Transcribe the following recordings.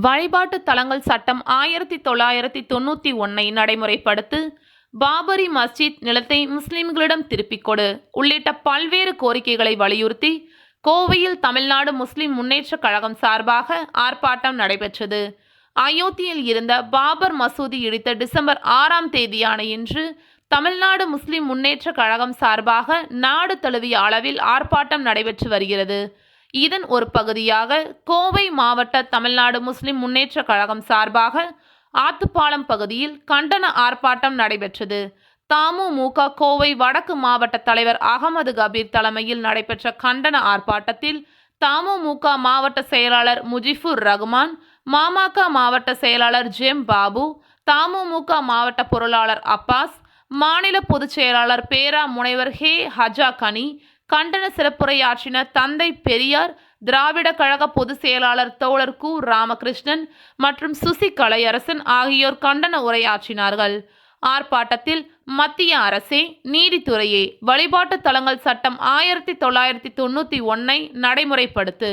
வழிபாட்டு தலங்கள் சட்டம் ஆயிரத்தி தொள்ளாயிரத்தி தொண்ணூற்றி ஒன்னை நடைமுறைப்படுத்து பாபரி மஸ்ஜித் நிலத்தை முஸ்லிம்களிடம் திருப்பிக் கொடு. உள்ளிட்ட பல்வேறு கோரிக்கைகளை வலியுறுத்தி கோவையில் தமிழ்நாடு முஸ்லிம் முன்னேற்றக் கழகம் சார்பாக ஆர்ப்பாட்டம் நடைபெற்றது. அயோத்தியில் இருந்த பாபர் மசூதி இடித்த டிசம்பர் ஆறாம் தேதியான இன்று தமிழ்நாடு முஸ்லிம் முன்னேற்றக் கழகம் சார்பாக நாடு தழுவிய அளவில் ஆர்ப்பாட்டம் நடைபெற்று வருகிறது. இதன் ஒரு பகுதியாக கோவை மாவட்ட தமிழ்நாடு முஸ்லிம் முன்னேற்றக் கழகம் சார்பாக ஆத்துப்பாலம் பகுதியில் கண்டன ஆர்ப்பாட்டம் நடைபெற்றது. தமுமுக கோவை வடக்கு மாவட்ட தலைவர் அகமது கபீர் தலைமையில் நடைபெற்ற கண்டன ஆர்ப்பாட்டத்தில் தமுமுக மாவட்ட செயலாளர் முஜிபுர் ரகுமான் மாமக மாவட்ட செயலாளர் ஜெம் பாபு தமுமுக மாவட்ட பொருளாளர் அப்பாஸ் மாநில பொதுச் செயலாளர் பேரா முனைவர் ஹே ஹஜா கனி கண்டன சிறப்புரையாற்றின தந்தை பெரியார் திராவிட கழக பொதுச் செயலாளர் தோழர் கு. ராமகிருஷ்ணன் மற்றும் சுசி கலையரசன் ஆகியோர் கண்டன உரையாற்றினார்கள். ஆர்ப்பாட்டத்தில் மத்திய அரசே நீதித்துறையே வழிபாட்டு தலங்கள் சட்டம் ஆயிரத்தி தொள்ளாயிரத்தி தொண்ணூற்றி ஒன்னை நடைமுறைப்படுத்து.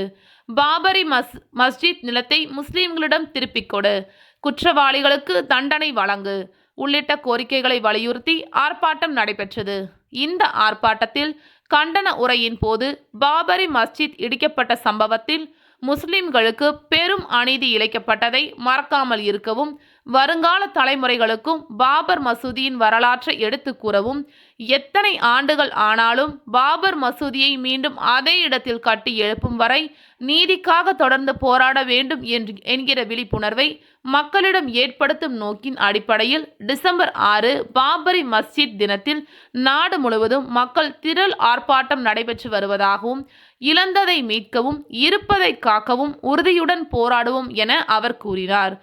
பாபரி மஸ் மஸ்ஜித் நிலத்தை முஸ்லிம்களிடம் திருப்பிக் கொடு. குற்றவாளிகளுக்கு தண்டனை வழங்கு. உள்ளிட்ட கோரிக்கைகளை வலியுறுத்தி ஆர்ப்பாட்டம் நடைபெற்றது. இந்த ஆர்ப்பாட்டத்தில் கண்டன உரையின் போது பாபரி மஸ்ஜித் இடிக்கப்பட்ட சம்பவத்தில் முஸ்லிம்களுக்கு பெரும் அநீதி இழைக்கப்பட்டதை மறக்காமல் இருக்கவும் வருங்கால தலைமுறைகளுக்கும் பாபர் மசூதியின் வரலாற்றை எடுத்து கூறவும் எத்தனை ஆண்டுகள் ஆனாலும் பாபர் மசூதியை மீண்டும் அதே இடத்தில் கட்டி எழுப்பும் வரை நீதிக்காக தொடர்ந்து போராட வேண்டும் என்று என்கிற விழிப்புணர்வை மக்களிடம் ஏற்படுத்தும் நோக்கின் அடிப்படையில் டிசம்பர் ஆறு பாபரி மஸ்ஜித் தினத்தில் நாடு முழுவதும் மக்கள் திரள் ஆர்ப்பாட்டம் நடைபெற்று வருவதாகவும் இழந்ததை மீட்கவும் இருப்பதை காக்கவும் உறுதியுடன் போராடுவோம் என அவர் கூறினார்.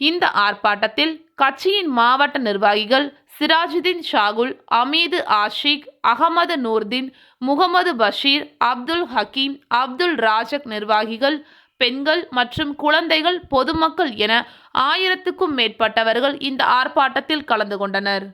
இந்த ஆர்ப்பாட்டத்தில் கட்சியின் மாவட்ட நிர்வாகிகள் சிராஜுதீன் ஷாகுல் அமீது ஆஷிக் அகமது நூர்தீன் முகமது பஷீர் அப்துல் ஹக்கீம் அப்துல் ராஜக் நிர்வாகிகள் பெண்கள் மற்றும் குழந்தைகள் பொதுமக்கள் என ஆயிரத்துக்கும் மேற்பட்டவர்கள் இந்த ஆர்ப்பாட்டத்தில் கலந்து கொண்டனர்.